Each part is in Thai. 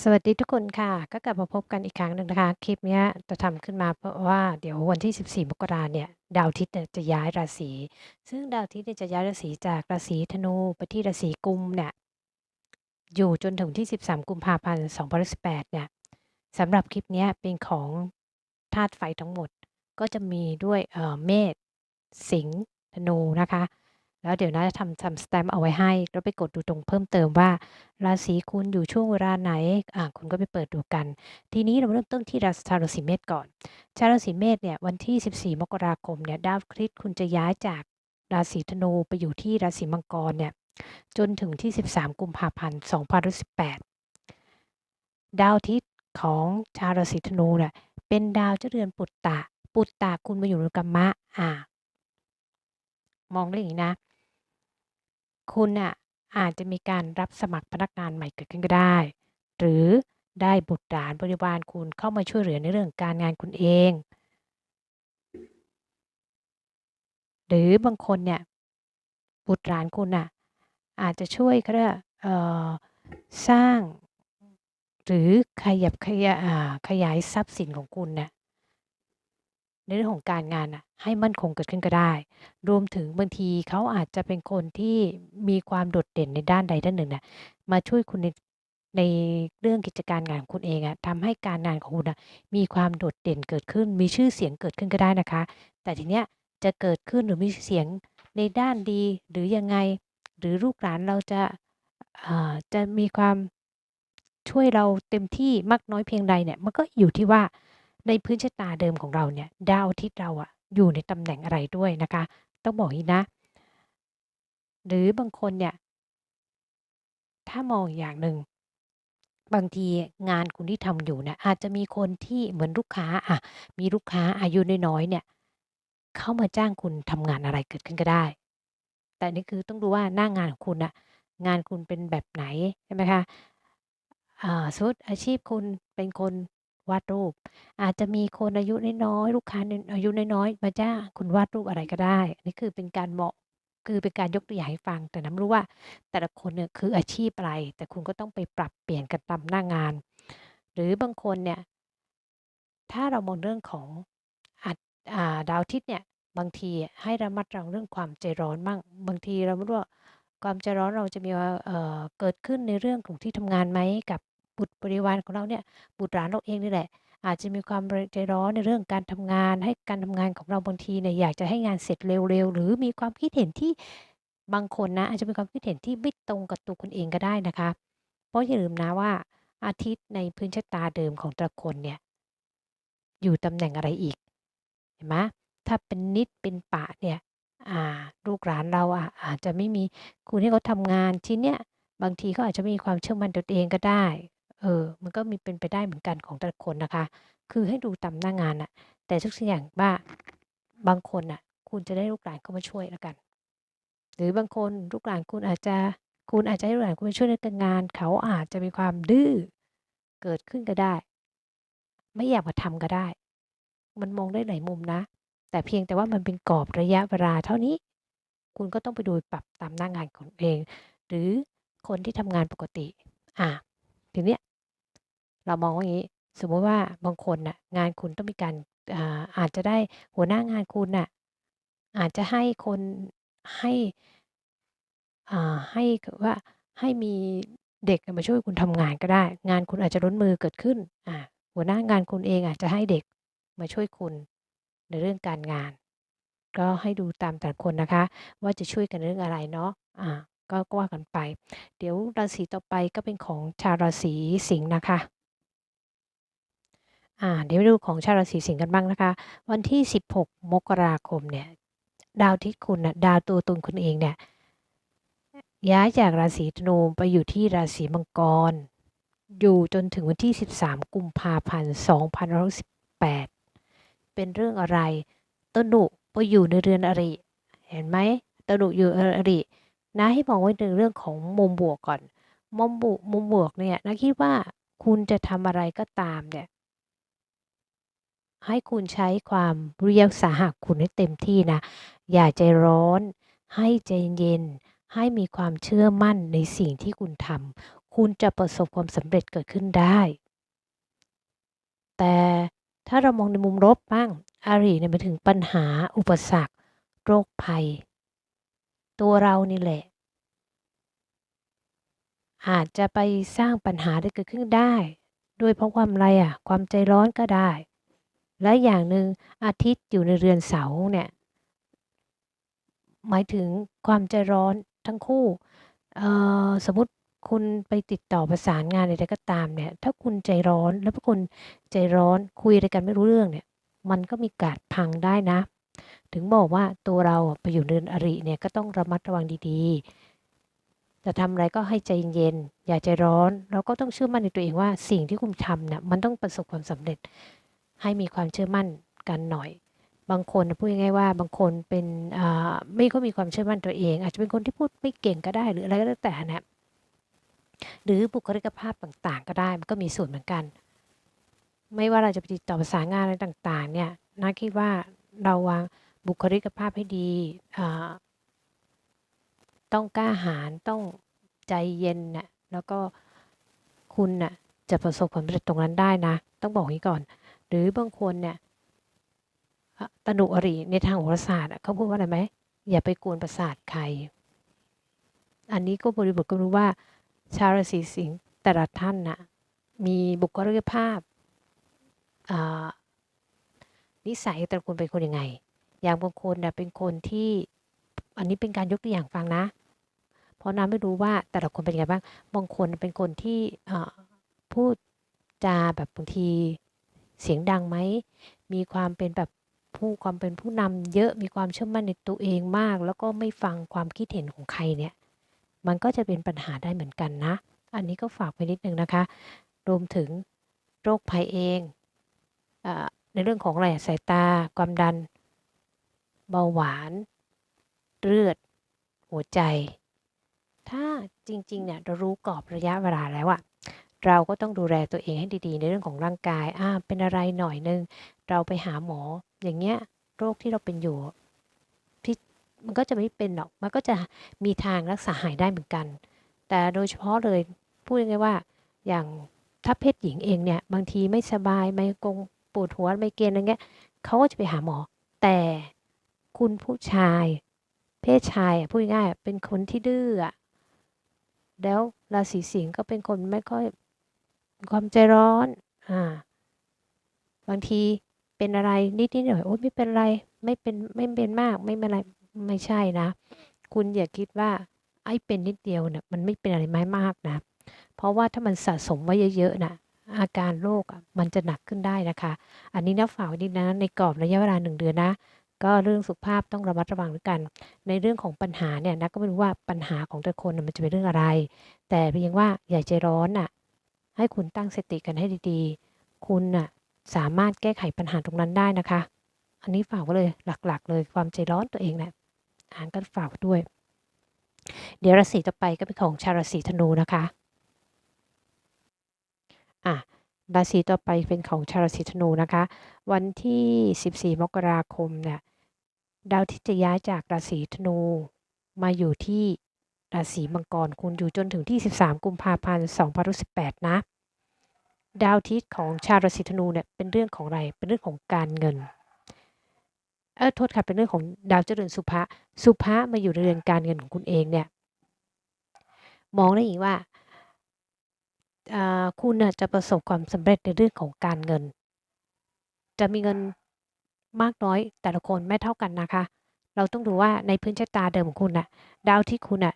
สวัสดีทุกคนค่ะ ก็กลับมาพบกันอีกครั้งหนึ่งนะคะ คลิปเนี้ยจะทำขึ้นมาเพราะว่าเดี๋ยววันที่ 14 มกราเนี่ย ดาวอาทิตย์เนี่ยจะย้ายราศี ซึ่งดาวอาทิตย์เนี่ยจะย้ายราศีจากราศีธนูไปที่ราศีกุมเนี่ย อยู่จนถึงที่ 13 กุมภาพันธ์ 2018 เนี่ยสำหรับคลิปเนี้ยเป็นของธาตุไฟทั้งหมด ก็จะมีด้วยเอ่อเมษสิงห์ธนูนะคะ แล้วเดี๋ยวน่าจะทำทำสแตมป์เอาไว้ให้ แล้วไปกดดูตรงเพิ่มเติมว่า ราศีคุณอยู่ช่วงเวลาไหนอ่าคุณก็ไปเปิดดูกัน ทีนี้เรามาเริ่มต้นที่ราชาราศีเมษก่อนชาวราศีเมษเนี่ยวันที่ 14 มกราคมเนี่ยดาวคริสต์คุณจะย้ายจากราศีธนูไปอยู่ที่ราศีมังกรเนี่ยจนถึงที่ 13 กุมภาพันธ์ 2018 ดาวทิตย์ของชาวราศีธนูเนี่ยเป็นดาวเจ้าเรือนปุตตะ ปุตตะคุณมาอยู่ในกัมมะอ่ามองได้อย่างนี้นะ คุณน่ะอาจจะมีการรับสมัครพนักงานใหม่เกิดขึ้นก็ได้ หรือได้บุตรหลานบริวารคุณเข้ามาช่วยเหลือในเรื่องการงานคุณเอง หรือบางคนเนี่ยบุตรหลานคุณน่ะอาจจะช่วยเขาเรียกเอ่อสร้าง หรือขยับขยาขยายทรัพย์สินของคุณน่ะ ในเรื่องของการงานน่ะให้มั่นคงเกิดขึ้นก็ได้ รวมถึงบางทีเขาอาจจะเป็นคนที่มีความโดดเด่นในด้านใดด้านหนึ่งน่ะ มาช่วยคุณใน ในเรื่องกิจการงานของคุณเองอะ ทำให้การงานของคุณน่ะมีความโดดเด่นเกิดขึ้น มีชื่อเสียงเกิดขึ้นก็ได้นะคะ แต่ทีเนี้ยจะเกิดขึ้นหรือมีชื่อเสียงในด้านดี หรือยังไง หรือลูกหลานเราจะอ่าจะมีความ ช่วยเราเต็มที่มากน้อยเพียงใดเนี่ย มันก็อยู่ที่ว่า ในพื้นชะตาเดิมของเราเนี่ยดาวอาทิตย์เราอะอยู่ในตำแหน่งอะไรด้วยนะคะ ต้องบอกอย่างงี้นะ หรือบางคนเนี่ย ถ้ามองอย่างหนึ่งบางทีงานคุณที่ทำอยู่เนี่ยอาจจะมีคนที่เหมือนลูกค้าอะมีลูกค้าอายุน้อยๆเนี่ย เข้ามาจ้างคุณทำงานอะไรเกิดขึ้นก็ได้ แต่นี่คือต้องดูว่าหน้างานของคุณน่ะงานคุณเป็นแบบไหนใช่ไหมคะอ่าสมมุติอาชีพคุณเป็นคน วาดรูป อาจจะมีคนอายุน้อยๆลูกค้าอายุน้อยๆมาจ้างคุณวาดรูปอะไรก็ได้ อันนี้คือเป็นการเหมาะ คือเป็นการยกตัวอย่างให้ฟัง แต่เราไม่รู้ว่าแต่ละคนเนี่ยคืออาชีพอะไร แต่คุณก็ต้องไปปรับเปลี่ยนกันตามหน้างาน หรือบางคนเนี่ย ถ้าเรามองเรื่องของอัดอ่าดาวอาทิตย์เนี่ย บางทีให้ระมัดระวังเรื่องความใจร้อนมั่งบางทีเราไม่รู้ว่าความใจร้อนเราจะมีเอ่อเกิดขึ้นในเรื่องของที่ทำงานไหมกับ บุตรบริวารของเราเนี่ยบุตรหลานเราเองนี่แหละ อาจจะมีความใจร้อนในเรื่องการทำงาน ให้การทำงานของเราบางทีเนี่ยอยากจะให้งานเสร็จเร็วๆ หรือมีความคิดเห็นที่บางคนนะอาจจะมีความคิดเห็นที่ไม่ตรงกับตัวคุณเองก็ได้นะคะ เพราะอย่าลืมนะว่าอาทิตย์ในพื้นชะตาเดิมของแต่คนเนี่ยอยู่ตำแหน่งอะไรอีกเห็นไหมถ้าเป็นนิดเป็นปะเนี่ยลูกหลานเราอะอาจจะไม่มีคุณให้เขาทำงานชิ้นเนี้ยบางทีเขาอาจจะไม่มีความเชื่อมั่นตัวเองก็ได้ เออ มันก็มีเป็นไปได้เหมือนกันของแต่ละคนนะคะ คือให้ดูตามหน้างานน่ะแต่ทุกสิ่งอย่างว่าบางคนน่ะคุณจะได้ลูกหลานเข้ามาช่วยแล้วกัน หรือบางคนลูกหลานคุณอาจจะคุณอาจจะให้ลูกหลานคุณมาช่วยในการงาน เขาอาจจะมีความดื้อเกิดขึ้นก็ได้ ไม่อยากมาทำก็ได้ มันมองได้หลายมุมนะ แต่เพียงแต่ว่ามันเป็นกรอบระยะเวลาเท่านี้ คุณก็ต้องไปดูปรับตามหน้างานของเอง หรือคนที่ทำงานปกติ อ่าทีเนี้ย เรามองว่าอย่างงี้ สมมุติว่าบางคนน่ะงานคุณต้องมีการอาอาจจะได้หัวหน้างานคุณน่ะอาจจะให้คนให้ อ่า ให้แบบว่าให้มีเด็กมาช่วยคุณทำงานก็ได้ งานคุณอาจจะล้นมือเกิดขึ้น อ่า หัวหน้างานคุณเองอาจจะให้เด็กมาช่วยคุณในเรื่องการงาน ก็ให้ดูตามแต่ละคนนะคะ ว่าจะช่วยกันในเรื่องอะไรเนาะอ่าก็ว่ากันไป เดี๋ยวราศีต่อไปก็เป็นของชาวราศีสิงห์นะคะ อ่า เดี๋ยวมาดูของชาวราศีสิงห์กันบ้างนะคะ วันที่ 16 มกราคมเนี่ย ดาวทิตย์คุณน่ะดาวตัวตนคุณเองเนี่ย ย้ายจากราศีธนูไปอยู่ที่ราศีมังกร อยู่จนถึงวันที่ 13 กุมภาพันธ์2518 เป็นเรื่องอะไรตนุไปอยู่ในเรือนอริ เห็นไหมตนุอยู่เรือนอรินะให้มองไว้ในเรื่องของมุมบวกก่อน มุมบุมุมบวกเนี่ยนะคิดว่าคุณจะทำอะไรก็ตามเนี่ย ให้คุณใช้ความเรียวสาหะคุณให้เต็มที่นะ อย่าใจร้อน ให้ใจเย็น ให้มีความเชื่อมั่นในสิ่งที่คุณทำ คุณจะประสบความสำเร็จเกิดขึ้นได้ แต่ถ้าเรามองในมุมลบบ้าง อารีเนี่ยมาถึงปัญหาอุปสรรค โรคภัย ตัวเรานี่แหละ อาจจะไปสร้างปัญหาได้เกิดขึ้นได้ ด้วยเพราะความอะไรอะ ความใจร้อนก็ได้ และอย่างหนึ่งอาทิตย์อยู่ในเรือนเสาเนี่ยหมายถึงความใจร้อนทั้งคู่สมมติคุณไปติดต่อประสานงานอะไรก็ตามเนี่ย ถ้าคุณใจร้อนแล้วพวกคุณใจร้อนคุยอะไรกันไม่รู้เรื่องเนี่ย มันก็มีการพังได้นะ ถึงบอกว่าตัวเราไปอยู่เรือนอริเนี่ยก็ต้องระมัดระวังดีๆ จะทำอะไรก็ให้ใจเย็นๆอย่าใจร้อน เราก็ต้องเชื่อมั่นในตัวเองว่าสิ่งที่คุณทำเนี่ยมันต้องประสบความสำเร็จ ให้มีความเชื่อมั่นกันหน่อย บางคนพูดง่ายๆว่าบางคนเป็นไม่ค่อยมีความเชื่อมั่นตัวเอง อาจจะเป็นคนที่พูดไม่เก่งก็ได้หรืออะไรก็แล้วแต่นะหรือบุคลิกภาพต่างๆ ก็ได้มันก็มีส่วนเหมือนกัน ไม่ว่าเราจะไปติดต่อประสานงานอะไรต่างๆ เนี่ยนาคิดว่าเราวางบุคลิกภาพให้ดีต้องกล้าหาญต้องใจเย็นน่ะแล้วก็คุณน่ะจะประสบความสำเร็จตรงนั้นได้นะ ต้องบอกอย่างนี้ก่อน รือบางคนเนี่ยตนุอริในทางโหราศาสตร์เขาพูดว่าอะไรไหมอย่าไปกวนประสาทใคร อันนี้ก็บริบทก็รู้ว่า ชาวราศีสิงห์แต่ละท่านน่ะมีบุคลิกภาพอ่านิสัยแต่ละคนเป็นคนยังไง อย่างบางคนน่ะเป็นคนที่อันนี้เป็นการยกตัวอย่างฟังนะ เพราะน้าไม่รู้ว่าแต่ละคนเป็นยังไงบ้าง บางคนเป็นคนที่อ่าพูดจาแบบบางที เสียงดังไหม มีความเป็นแบบผู้ความเป็นผู้นำเยอะ มีความเชื่อมั่นในตัวเองมาก แล้วก็ไม่ฟังความคิดเห็นของใครเนี่ย มันก็จะเป็นปัญหาได้เหมือนกันนะ อันนี้ก็ฝากไปนิดนึงนะคะ รวมถึงโรคภัยเองอาในเรื่องของอะไรสายตา ความดัน เบาหวาน เลือด หัวใจ ถ้าจริงๆเนี่ยเรารู้กรอบระยะเวลาแล้วอะ เราก็ต้องดูแลตัวเองให้ดีๆ ในเรื่องของร่างกายอ่าเป็นอะไรหน่อยนึง เราไปหาหมอ อย่างเงี้ยโรคที่เราเป็นอยู่ที่มันก็จะไม่เป็นหรอก มันก็จะมีทางรักษาหายได้เหมือนกัน แต่โดยเฉพาะเลยพูดง่ายๆว่า อย่างถ้าเพศหญิงเองเนี่ย บางทีไม่สบายไม่กงปวดหัวไม่เกณฑ์อะไรเงี้ยเขาก็จะไปหาหมอ แต่คุณผู้ชาย เพศชายพูดง่ายเป็นคนที่ดื้อแล้วราศีสิงห์ก็เป็นคนไม่ค่อย ความใจร้อนอ่าบางทีเป็นอะไรนิดนิดหน่อยโอ๊ยไม่เป็นไรไม่เป็นไม่เป็นมากไม่เป็นไรไม่ใช่นะ คุณอย่าคิดว่าไอ้เป็นนิดเดียวเนี่ยมันไม่เป็นอะไรไม่มากนะ เพราะว่าถ้ามันสะสมไว้เยอะๆน่ะอาการโรคมันจะหนักขึ้นได้นะคะ อันนี้นะฝากไว้ดีนะในกรอบระยะเวลาหนึ่งเดือนนะก็เรื่องสุขภาพต้องระมัดระวังด้วยกัน ในเรื่องของปัญหาเนี่ยนะก็ไม่รู้ว่าปัญหาของแต่คนมันจะเป็นเรื่องอะไร แต่เพียงว่าอย่าใจร้อนน่ะ ให้คุณตั้งสติกันให้ดีๆ คุณน่ะสามารถแก้ไขปัญหาตรงนั้นได้นะคะ อันนี้ฝากไว้เลยหลักๆ เลยความใจร้อนตัวเองเนี่ยอ่านก็ฝากด้วย เดี๋ยวราศีต่อไปก็เป็นของชาวราศีธนูนะคะอะราศีต่อไปเป็นของชาวราศีธนูนะคะ วันที่ 14 มกราคมเนี่ยดาวที่จะย้ายจากราศีธนูมาอยู่ที่ ราศีมังกรคุณอยู่จนถึงที่ 13 กุมภาพันธ์2018 นะ ดาวทิศของชาวราศีธนูเนี่ยเป็นเรื่องของอะไร เป็นเรื่องของการเงิน เออโทษค่ะ เป็นเรื่องของดาวเจริญสุภะ สุภะมาอยู่ในเรือนการเงินของคุณเองเนี่ย มองได้อย่างนี้ว่า คุณจะประสบความสำเร็จในเรื่องของการเงิน จะมีเงินมากน้อยแต่ละคนไม่เท่ากันนะคะ เราต้องดูว่าในพื้นชะตาเดิมของคุณน่ะ ดาวที่คุณน่ะ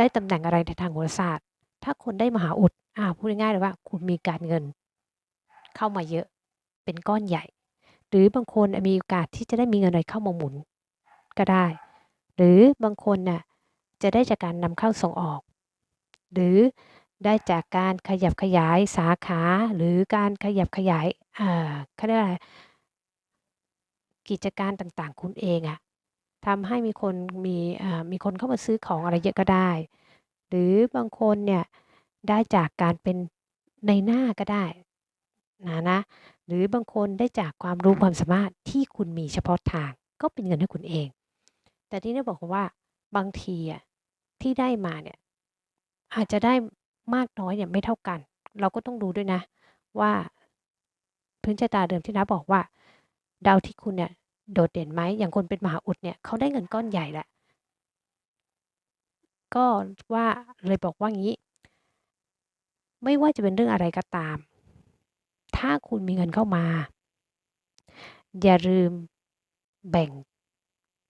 ได้ตำแหน่งอะไรในทางโหราศาสตร์ ถ้าคนได้มหาอุดอ่าพูดง่ายๆเลยว่า คุณมีการเงิน เข้ามาเยอะเป็นก้อนใหญ่ หรือบางคนมีโอกาสที่จะได้มีเงินอะไรเข้ามาหมุนก็ได้ หรือบางคนน่ะจะได้จากการนำเข้าส่งออก หรือได้จากการขยับขยายสาขาหรือการขยับขยายอ่าเขาเรียกอะไรกิจการต่างๆ คุณเองอะ ทำให้มีคนมีมีคนเข้ามาซื้อของอะไรเยอะก็ได้ หรือบางคนเนี่ยได้จากการเป็นในหน้าก็ได้นะนะหรือบางคนได้จากความรู้ความสามารถที่คุณมีเฉพาะทางก็เป็นเงินให้คุณเอง แต่ที่นี่บอกว่าบางทีอะที่ได้มาเนี่ยอาจจะได้มากน้อยเนี่ยไม่เท่ากัน เราก็ต้องดูด้วยนะว่า พื้นชะตาเดิมที่น้าบอกว่า ดาวที่คุณเนี่ย โดดเด่นไหม อย่างคนเป็นมหาอุดเนี่ยเขาได้เงินก้อนใหญ่แหละ ก็ว่าเลยบอกว่างี้ ไม่ว่าจะเป็นเรื่องอะไรก็ตาม ถ้าคุณมีเงินเข้ามา อย่าลืมแบ่ง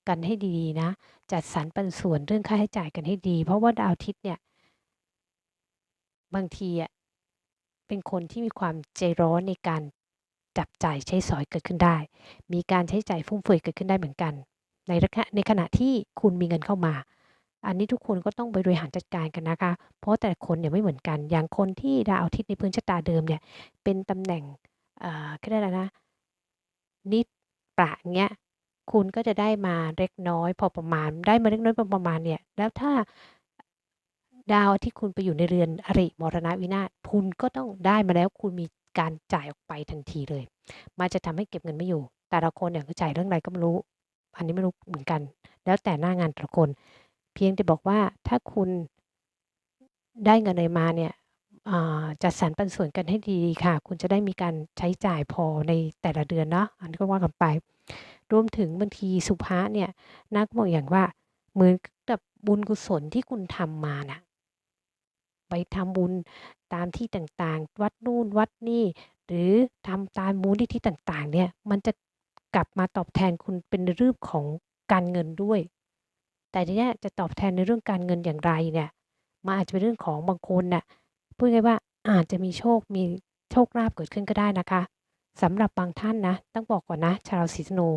กันให้ดีๆนะ จัดสรรปันส่วนเรื่องค่าใช้จ่ายกันให้ดี เพราะว่าดาวอาทิตย์เนี่ย บางทีอะเป็นคนที่มีความใจร้อนในการ จับจ่ายใช้สอยเกิดขึ้นได้ มีการใช้จ่ายฟุ่มเฟือยเกิดขึ้นได้เหมือนกัน ในระะในขณะที่คุณมีเงินเข้ามา อันนี้ทุกคนก็ต้องไปบริหารจัดการกันนะคะ เพราะแต่คนเนี่ยไม่เหมือนกัน อย่างคนที่ดาวอาทิตย์ในพื้นชะตาเดิมเนี่ยเป็นตำแหน่งเอ่อเรียกอะไรนะนิดประเงี้ยคุณก็จะได้มาเล็กน้อย พอประมาณได้มาเล็กน้อยพอประมาณเนี่ยแล้วถ้าดาวที่คุณไปอยู่ในเรือนอริมรณวินาศคุณก็ต้องได้มาแล้วคุณมี การจ่ายออกไปทันทีเลย มันจะทำให้เก็บเงินไม่อยู่ แต่ละคนเนี่ยก็จ่ายเรื่องอะไรก็ไม่รู้ อันนี้ไม่รู้เหมือนกัน แล้วแต่หน้างานแต่ละคน เพียงแต่บอกว่าถ้าคุณได้เงินอะไรมาเนี่ยจัดสรรปันส่วนกันให้ดีค่ะ คุณจะได้มีการใช้จ่ายพอในแต่ละเดือนเนาะ อันนี้ก็ว่ากันไป รวมถึงบางทีสุภาเนี่ยนักบอกอย่างว่า เหมือนกับบุญกุศลที่คุณทำมาน่ะ ไปทำบุญตามที่ต่างๆ วัดนู่นวัดนี่ หรือทำตามมูลนิธิต่างๆ เนี่ย มันจะกลับมาตอบแทนคุณเป็นรูปของการเงินด้วย แต่ทีเนี้ยจะตอบแทนในเรื่องการเงินอย่างไรเนี่ยมันอาจจะเป็นเรื่องของบางคนน่ะพูดง่ายว่าอาจจะมีโชคมีโชคลาภเกิดขึ้นก็ได้นะคะสำหรับบางท่านนะ ต้องบอกก่อนนะ ชาวราศีธนู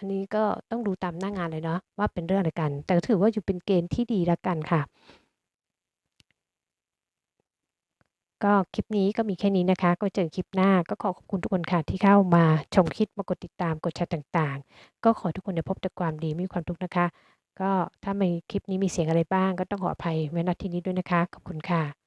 อันนี้ก็ต้องดูตามหน้างานเลยเนาะว่าเป็นเรื่องอะไรกัน แต่ถือว่าอยู่เป็นเกณฑ์ที่ดีแล้วกันค่ะ ก็คลิปนี้ก็มีแค่นี้นะคะ ก็เจอคลิปหน้าก็ขอขอบคุณทุกคนค่ะที่เข้ามาชมคลิปมากดติดตามกดแชร์ต่างๆ ก็ขอทุกคนได้พบแต่ความดีไม่มีความทุกข์นะคะ ก็ถ้ามีคลิปนี้มีเสียงอะไรบ้าง ก็ต้องขออภัยไว้ณที่นี้ด้วยนะคะ ขอบคุณค่ะ